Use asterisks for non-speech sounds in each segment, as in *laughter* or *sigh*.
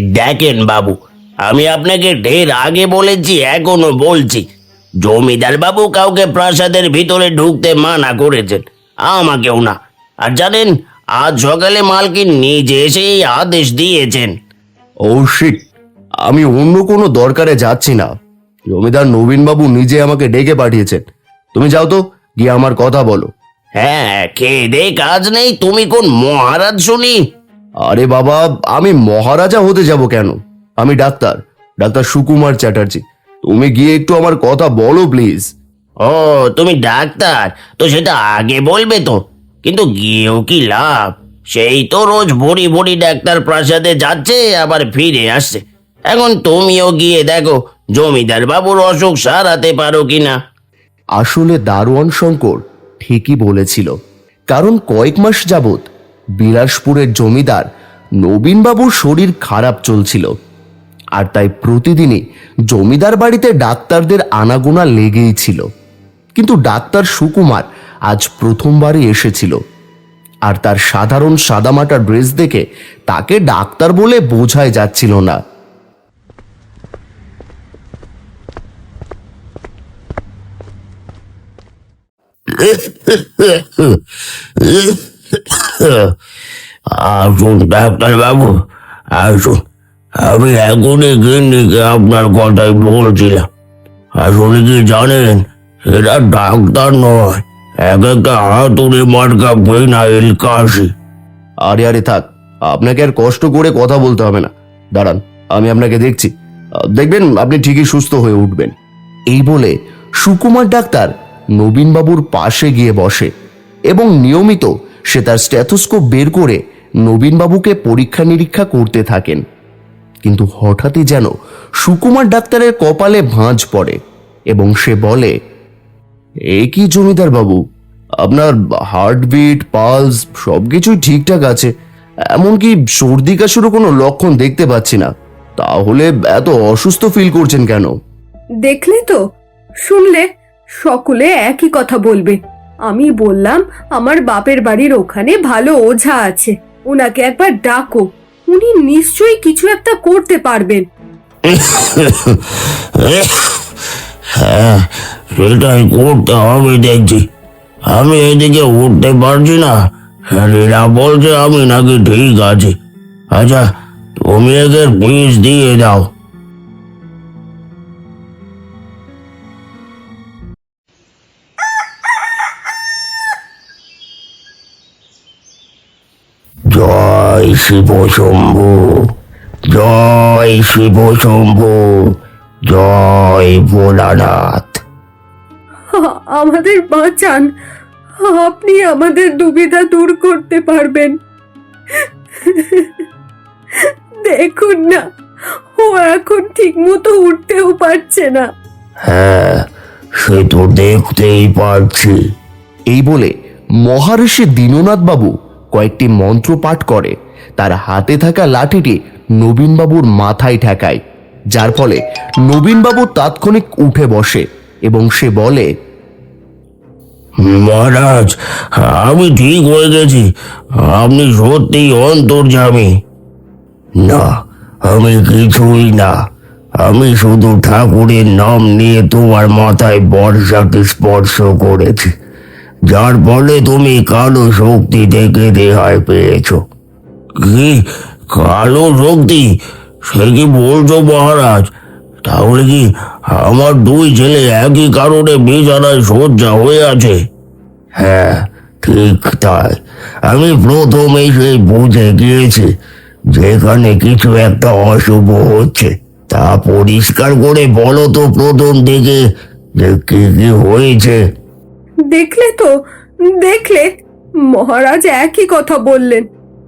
দেখেন বাবু আমি আপনাকে ঢের আগে বলেছি এখনও বলছি। জমিদার বাবু কাউকে প্রাসাদের ভিতরে ঢুকতে মানা করেছেন আমাকেও না। আর জানেন আজ সকালে মালকিন নিজে এসে এই আদেশ দিয়েছেন। ও শিট আমি অন্য কোনো দরকারে যাচ্ছি না। জমিদার নবীনবাবু নিজে আমাকে ডেকে পাঠিয়েছেন। তুমি যাও তো গিয়ে আমার কথা বলো। হ্যাঁ কে দে কাজ নেই। তুমি কোন মহারাজ শুনি? আরে বাবা আমি মহারাজা হতে যাব কেন? আমি ডাক্তার ডাক্তার সুকুমার চ্যাটার্জি। তুমি গিয়ে একটু আমার কথা বলো প্লিজ। ও তুমি ডাক্তার তো সেটা আগে বলবে তো। কিন্তু গিয়েও কি লাভ? সেই তো রোজ ভরি ভরি ডাক্তার প্রাসাদে যাচ্ছে আবার ফিরে আসছে। এখন তুমিও গিয়ে দেখো জমিদার বাবুর অসুখ সারাতে পারো কিনা। আসলে দারোয়ান শঙ্কর ঠিকই বলেছিল কারণ কয়েক মাস যাবৎ বিলাসপুরের জমিদার নবীনবাবুর শরীর খারাপ চলছিল। আর তাই প্রতিদিনই জমিদার বাড়িতে ডাক্তারদের আনাগোনা লেগেই ছিল। কিন্তু ডাক্তার সুকুমার আজ প্রথমবারই এসেছিল। আর তার সাধারণ সাদামাটা ড্রেস দেখে তাকে ডাক্তার বলে বোঝাই যাচ্ছিল না। *laughs* আমি এখনই গিন্নিকে আপনার কথাই বলছিলাম আসলে কি জানেন এরা ডাক্তার নয় এক একটা হাতুড়ি মার্কা ফেনাইল কাশি আরে আরে, থাক। আপনাকে আর কষ্ট করে কথা বলতে হবে না। দাঁড়ান, আমি আপনাকে দেখছি। দেখবেন, আপনি ঠিকই সুস্থ হয়ে উঠবেন। এই বলে সুকুমার ডাক্তার নবীনবাবুর পাশে গিয়ে বসে এবং নিয়মিত সে তার স্ট্যাথোস্কোপ বের করে নবীনবাবুকে পরীক্ষা নিরীক্ষা করতে থাকেন। কিন্তু হঠাৎই যেন সুকুমার ডাক্তারের কপালে ভাঁজ পড়ে এবং সে বলে, এ কি জমিদার বাবু? আপনার হার্টবিট, পালস সবকিছুই ঠিকঠাক আছে। এমনকি সর্দি কাশিরও কোনো লক্ষণ দেখতে পাচ্ছি না। তাহলে এত অসুস্থ ফিল করছেন কেন? দেখলে তো? শুনলে সকলে একই কথা বলবে। আমি বললাম, আমার বাপের বাড়ির ওখানে ভালো ওঝা আছে। ওনাকে একবার ডাকো। উনি নিশ্চয়ই কিছু একটা করতে পারবেন। হ্যাঁ সেটাই করতে হবে, দেখছি। আমি এদিকে উঠতে পারছি না। এরা বলছে আমি নাকি ঠিক আছি। আচ্ছা তুমি এদের বিষ দিয়ে দাও। শিব শম্ভু জয় শিব শম্ভু জয় ভোলানাথ। আমাদের বাঁচান। আপনি আমাদের দুবিধা দূর করতে পারবেন। দেখুন না ও এখন ঠিক মতো উঠতেও পারছে না। হ্যাঁ সে তো দেখতেই পারছি। এই বলে মহারিষি দীননাথ বাবু কয়েকটি মন্ত্র পাঠ করে। তার হাতে থাকা লাঠিটি নবীনবাবুর মাথায় ঠেকায়, যার ফলে নবীনবাবু তাৎক্ষণিক উঠে বসে এবং সে বলে, মহারাজ, আমি ঠিক হয়ে গেছি। আপনি সত্যিই অন্তর্যামী। না, আমি কিছুই না। আমি শুধু ঠাকুরের নাম নিয়ে তোমার মাথায় বর্ষাকে স্পর্শ করেছি। যার ফলে তুমি কালো শক্তি থেকে রেহাই পেয়েছ। কি? কালো শক্তি? সে কি বলছো মহারাজ? তাহলে কি আমার দুই ছেলে একই কারণে বিছানায় শয্যা হয়ে আছে? হ্যাঁ ঠিক তাই। আমি প্রথম সেই বুঝে গিয়েছি, যেখানে কিছু একটা অশুভ হচ্ছে। তা পরিষ্কার করে বলো তো প্রথম দিকে যে কি কি হয়েছে। দেখলে তো, দেখলে। মহারাজ একই কথা বললেন।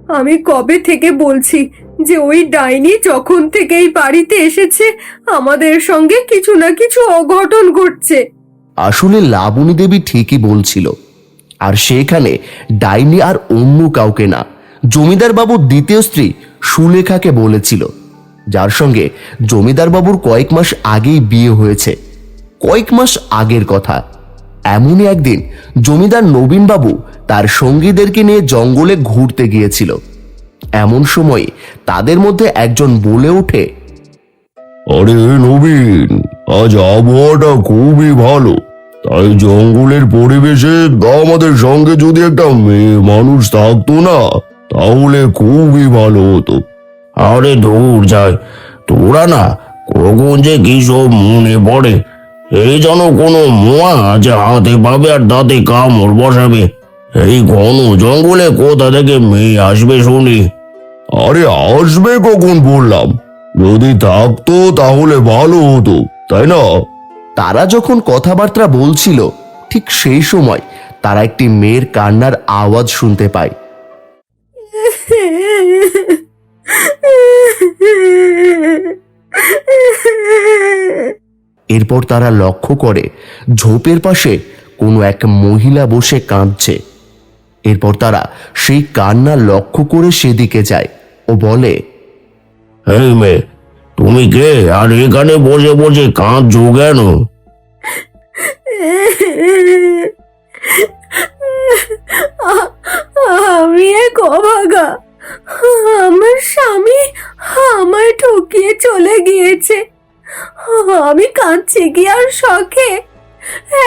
আমি কবে থেকে বলছি যে ওই ডাইনি যখন থেকে এই বাড়িতে এসেছে, আমাদের সঙ্গে কিছু না কিছু অঘটন ঘটছে। আসলে লাবণী দেবী ঠিকই বলছিল। আর সেখানে ডাইনি আর অন্য কাউকে না, জমিদার বাবুর দ্বিতীয় স্ত্রী সুলেখাকে বলেছিল, যার সঙ্গে জমিদার বাবুর কয়েক মাস আগেই বিয়ে হয়েছে। কয়েক মাস আগের কথা। এমনই একদিন জমিদার নবীনবাবু তার সঙ্গীদেরকে নিয়ে জঙ্গলে ঘুরতে গিয়েছিল। এমন সময় তাদের মধ্যে একজন বলে ওঠে আরে নবীন আজ আবহাওয়াটা খুবই ভালো। তাই জঙ্গলের পরিবেশে আমাদের সঙ্গে যদি একটা মেয়ে মানুষ থাকতো না তাহলে খুবই ভালো হতো। আরে দূর যায় তোরা না কখন যে কি সব মনে পড়ে। এই যেন কোনো মোয়া আছে হাতে পাবে আর দাঁতে কামড় বসাবে। এই ঘন জঙ্গলে কোথা থেকে মেয়ে আসবে শুনি? আরে আসবে কখন বললাম? যদি থাকতো তাহলে ভালো হতো তাই না? তারা যখন কথাবার্তা বলছিল ঠিক সেই সময় তারা একটি মেয়ের কান্নার আওয়াজ শুনতে পায়। *laughs* এরপর তারা লক্ষ্য করে ঝোপের পাশে কোনো এক মহিলা বসে কাঁদছে। এরপর তারা সেই কান্না লক্ষ্য করে সেদিকে যায় ও বলে এই মেয়ে তুমি কে? আর এখানে বসে বসে কাঁদছো কেন? আমি এক অভাগা। আমার স্বামী আমায় ঠকিয়ে চলে গিয়েছে। আমি কাঁদছি কি আর শখে?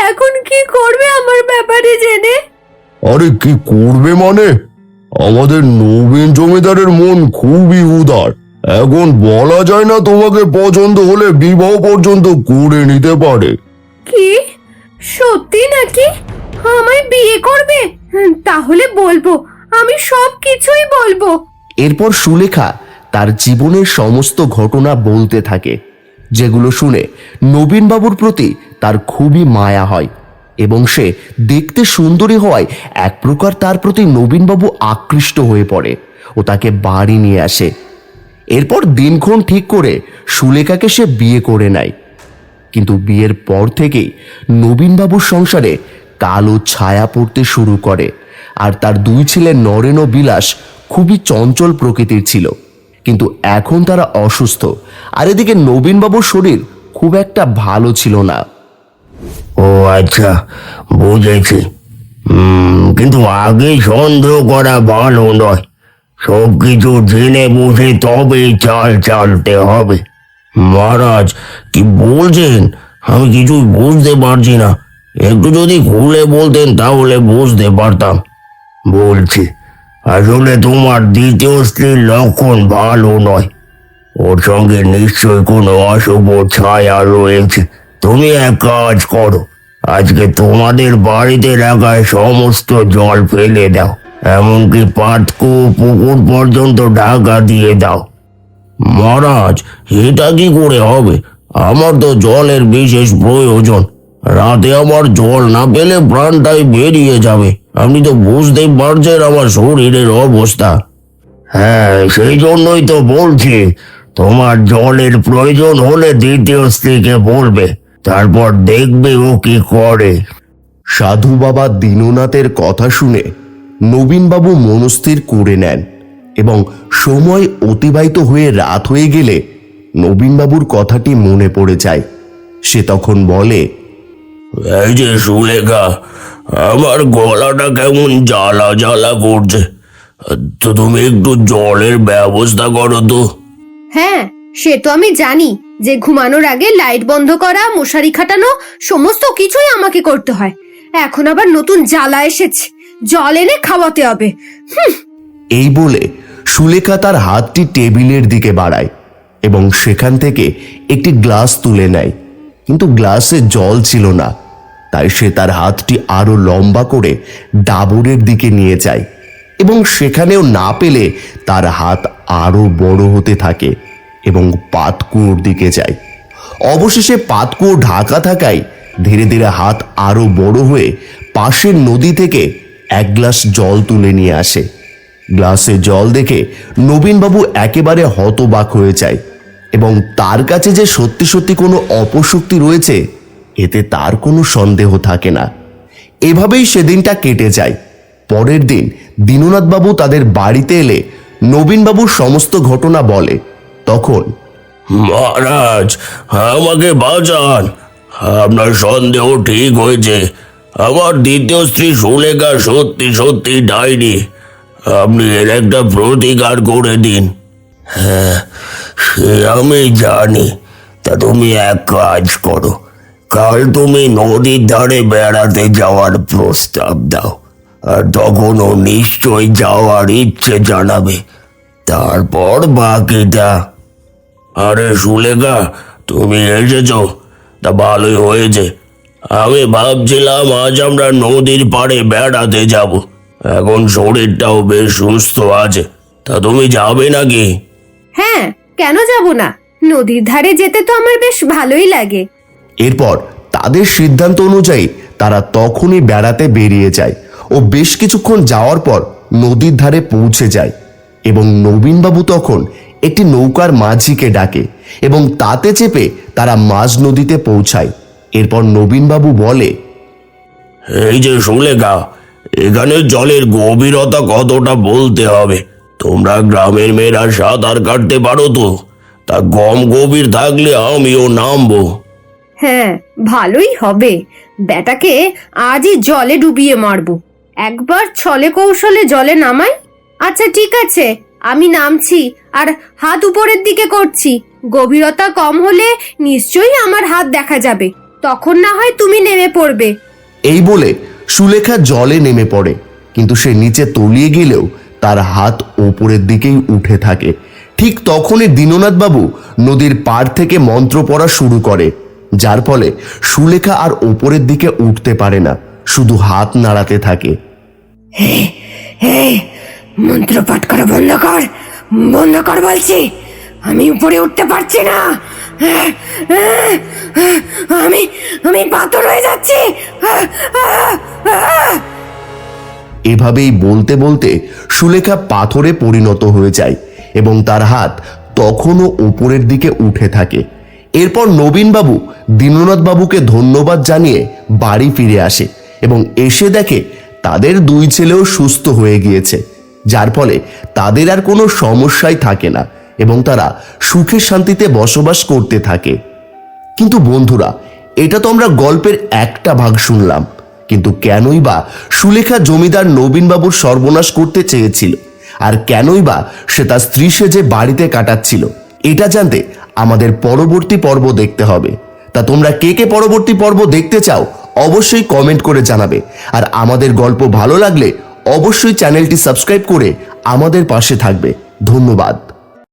এখন কি করবে আমার ব্যাপারে জেনে? আরে কি করবে মানে? আমাদের নবীন জমিদারের মন খুবই উদার। এখন বলা যায় না তোমাকে পছন্দ হলে বিবাহ পর্যন্ত করে নিতে পারে। কি? সত্যি নাকি? আমায় বিয়ে করবে? তাহলে বলব। আমি সব কিছুই বলব। এরপর সুলেখা তার জীবনের সমস্ত ঘটনা বলতে থাকে। যেগুলো শুনে নবীনবাবুর প্রতি তার খুবই মায়া হয় এবং সে দেখতে সুন্দরী হওয়ায় এক প্রকার তার প্রতি নবীনবাবু আকৃষ্ট হয়ে পড়ে ও তাকে বাড়ি নিয়ে আসে। এরপর দিনক্ষণ ঠিক করে সুলেখাকে সে বিয়ে করে নেয়। কিন্তু বিয়ের পর থেকেই নবীনবাবুর সংসারে কালো ছায়া পড়তে শুরু করে আর তার দুই ছেলে নরেন ও বিলাস খুবই চঞ্চল প্রকৃতির ছিল। কিন্তু এখন তারা অসুস্থ। আর এদিকে নবীনবাবুর শরীর খুব একটা ভালো ছিল না। ও আচ্ছা বুঝেছি। কিন্তু আগে সন্দেহ করা ভালো নয়। সব কিছু জেনে বুঝে তবে চাল চালতে হবে। মহারাজ, কি বলছেন? আমি কিছুই বুঝতে পারছি না। একটু যদি খুলে বলতেন তাহলে বুঝতে পারতাম। বলছি। আসলে তোমার দ্বিতীয় স্ত্রীর লক্ষণ ভালো নয়। ওর সঙ্গে নিশ্চয়ই কোনো অশুভ ছায়া রয়েছে। তুমি এক কাজ করো, আজকে তোমাদের বাড়িতে রাখায় সমস্ত জল ফেলে দাও, এমনকি পাটকু পুকুর পর্যন্ত ঢাকা দিয়ে দাও। মহারাজ, এটা কি করে হবে? আমার তো জলের বিশেষ প্রয়োজন। রাতে আমার জল না পেলে প্রাণটাই বেরিয়ে যাবে। আপনি তো বুঝতেই পারছেন আমার শরীরের অবস্থা। হ্যাঁ সেই জন্যই তো বলছি, তোমার জলের প্রয়োজন হলে দ্বিতীয় স্ত্রীকে বলবে, তারপর দেখবে ও কি করে। সাধু বাবা দীননাথের কথা শুনে নবীনবাবু মনস্থির করে নেন এবং সময় অতিবাহিত হয়ে রাত হয়ে গেলে নবীনবাবুর কথাটি মনে পড়ে যায়। সে তখন বলে এই যে সুলেখা আমার গলাটা কেমন জ্বালা জ্বালা করছে। তো তুমি একটু জলের ব্যবস্থা করো তো। হ্যাঁ সে তো আমি জানি যে ঘুমানোর আগে লাইট বন্ধ করা মশারি খাটানো সমস্ত কিছুই আমাকে করতে হয়। এখন আবার নতুন জ্বালা এসেছে জল এনে খাওয়াতে হবে। হুম। এই বলে সুলেখা তার হাতটি টেবিলের দিকে বাড়ায় এবং সেখান থেকে একটি গ্লাস তুলে নেয়। কিন্তু গ্লাসে জল ছিল না। তাই সে তার হাতটি আরও লম্বা করে ডাবরের দিকে নিয়ে যায় এবং সেখানেও না পেলে তার হাত আরও বড় হতে থাকে এবং পাতকুয়োর দিকে যায়। অবশেষে পাতকুয়ো ঢাকা থাকায় ধীরে ধীরে হাত আরও বড় হয়ে পাশের নদী থেকে এক গ্লাস জল তুলে নিয়ে আসে। গ্লাসে জল দেখে নবীনবাবু একেবারে হতবাক হয়ে যায় এবং তার কাছে যে সত্যি সত্যি কোনো অপশক্তি রয়েছে এতে তার কোনো সন্দেহ থাকে না। এভাবেই সেদিনটা কেটে যায়। পরের দিন দীননাথবাবু তাদের বাড়িতে এলে নবীনবাবুর সমস্ত ঘটনা বলে। তখন, মহারাজ, আমাকে বাঁচান। আপনার সন্দেহ ঠিক হয়েছে। আমার দ্বিতীয় স্ত্রী সুলেখা সত্যি সত্যি ডাইনি। আপনি এর একটা প্রতিকার করে দিন। হ্যাঁ সে আমি জানি। তা তুমি এক কাজ করো। কাল তুমি নদীর ধারে বেড়াতে যাওয়ার প্রস্তাব দাও। আর তখন ও নিশ্চয় যাওয়ার ইচ্ছে জানাবে। তারপর বাকিটা। আরে সুলেখা, তুমি এসেছ? তা ভালোই হয়েছে। আমি ভাবছিলাম আজ আমরা নদীর পাড়ে বেড়াতে যাব। এখন শরীরটাও বেশ সুস্থ আছে। তা তুমি যাবে নাকি? হ্যাঁ কেন যাব না? নদীর ধারে যেতে তো আমার বেশ ভালোই লাগে। এরপর তাদের সিদ্ধান্ত অনুযায়ী তারা তখনই বেড়াতে বেরিয়ে যায় ও বেশ কিছুক্ষণ যাওয়ার পর নদীর ধারে পৌঁছে যায় এবং নবীনবাবু তখন একটি নৌকার মাঝিকে ডাকে এবং তাতে চেপে তারা মাঝ নদীতে পৌঁছায়। এরপর নবীনবাবু বলে, এই যে সুলেখা এখানে জলের গভীরতা কতটা বলতে হবে। তোমরা গ্রামের মেয়েরা সাঁতার কাটতে পারো তো। তা গম গভীর থাকলে আমিও নামবো। হ্যাঁ ভালোই হবে। বেটাকে আজই জলে ডুবিয়ে মারবো। একবার ছলে কৌশলে জলে নামাই? আচ্ছা ঠিক আছে, আমি নামছি, আর হাত উপরের দিকে করছি। গভীরতা কম হলে নিশ্চয়ই আমার হাত দেখা যাবে। তখন না হয় তুমি নেমে পড়বে। এই বলে সুলেখা জলে নেমে পড়ে, কিন্তু সে নিচে তলিয়ে গেলেও তার হাত ওপরের দিকেই উঠে থাকে। ঠিক তখনই দীননাথ বাবু নদীর পাড় থেকে মন্ত্র পড়া শুরু করে। যার ফলে সুলেখা আর ওপরের দিকে উঠতে পারে না শুধু হাত নাড়াতে থাকে। মন্ত্র পাঠ করা বন্ধ কর বন্ধ কর বলছি। আমি উপরে উঠতে পারছি না। আমি আমি পাথর হয়ে যাচ্ছি। এভাবেই বলতে বলতে সুলেখা পাথরে পরিণত হয়ে যায় এবং তার হাত তখনও উপরের দিকে উঠে থাকে। এরপর নবীনবাবু দীননাথ বাবুকে ধন্যবাদ জানিয়ে বাড়ি ফিরে আসে এবং এসে দেখে তাদের দুই ছেলেও সুস্থ হয়ে গিয়েছে, যার ফলে তাদের আর কোনো সমস্যাই থাকে না এবং তারা সুখে শান্তিতে বসবাস করতে থাকে। কিন্তু বন্ধুরা, এটা তো আমরা গল্পের একটা ভাগ শুনলাম, কিন্তু কেনই বা সুলেখা জমিদার নবীনবাবুর সর্বনাশ করতে চেয়েছিল? আর কেনই বা সে তার স্ত্রী সেজে বাড়িতে কাটাচ্ছিল? এটা জানতে আমাদের পরবর্তী পর্ব দেখতে হবে। তা তোমরা কে কে পরবর্তী পর্ব দেখতে চাও, অবশ্যই কমেন্ট করে জানাবে। আর আমাদের গল্প ভালো লাগলে অবশ্যই চ্যানেলটি সাবস্ক্রাইব করে আমাদের পাশে থাকবে। ধন্যবাদ।